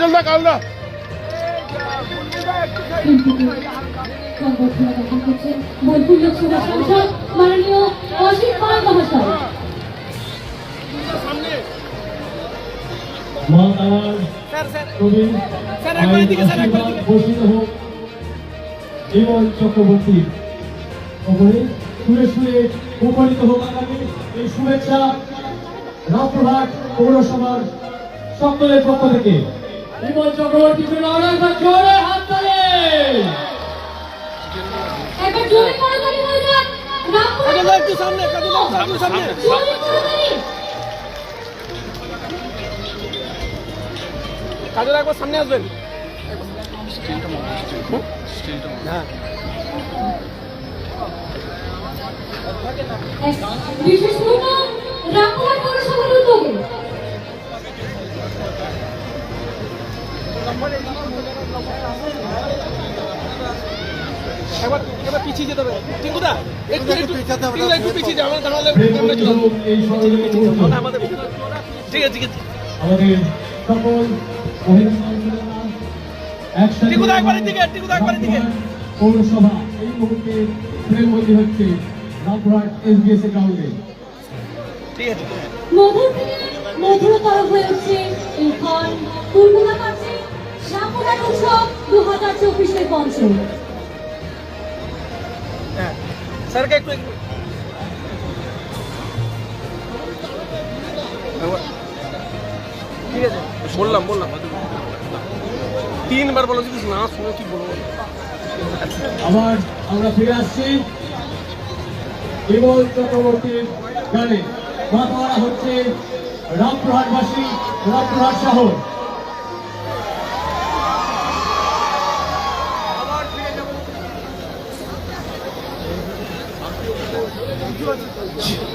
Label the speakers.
Speaker 1: কাজল না কাজল
Speaker 2: বোলপুর লোকসভা সাংসদ মাননীয় অসিত পাল মহাশয়
Speaker 3: হোক। জীবন চক্রবর্তীর ওপরে সুরে সুরে উপনীত হোক আগামী এই শুভেচ্ছা রামপুরহাট পৌরসভার সকলের পক্ষ থেকে। জীবন চক্রবর্তী অনেকবার জোরে হাত তালে
Speaker 2: একবার জোরে করতালি হয়ে যাক। রামপুরা
Speaker 1: কাজল একটু সামনে একটু সামনে
Speaker 2: জোরে
Speaker 1: কাজল একবার সামনে আসবেন। হ্যাঁ।
Speaker 2: বিশেষ
Speaker 1: পিছিয়ে যেতে হবে। টিঙ্কুদা একটু একটু টিঙ্কুদা একটু পিছিয়ে আমরা তাহলে আমাদের ঠিক আছে ঠিক একবারের দিকে, একবারের দিকে।
Speaker 3: পৌরসভা এই মুহূর্তে প্রেমবতী হচ্ছে রামপুরহাট এসবিএস গ্রাউন্ডে
Speaker 1: ঠিক আছে।
Speaker 2: মধুর মধুরতর হয়ে উঠছে এই পাচ্ছে উৎসব দু হাজার চব্বিশের পঞ্চম
Speaker 1: হ্যাঁ। স্যারকে একটু একটু ঠিক আছে। বললাম বললাম। তিনবার বলো যদি না শুনে কি বলব?
Speaker 3: আবার আমরা ফিরে আসছি। বিমল চক্রবর্তীর গানে। মাতোয়ারা হচ্ছে রামপুরহাটবাসী রামপুরহাট শহর। よろしくお願いします。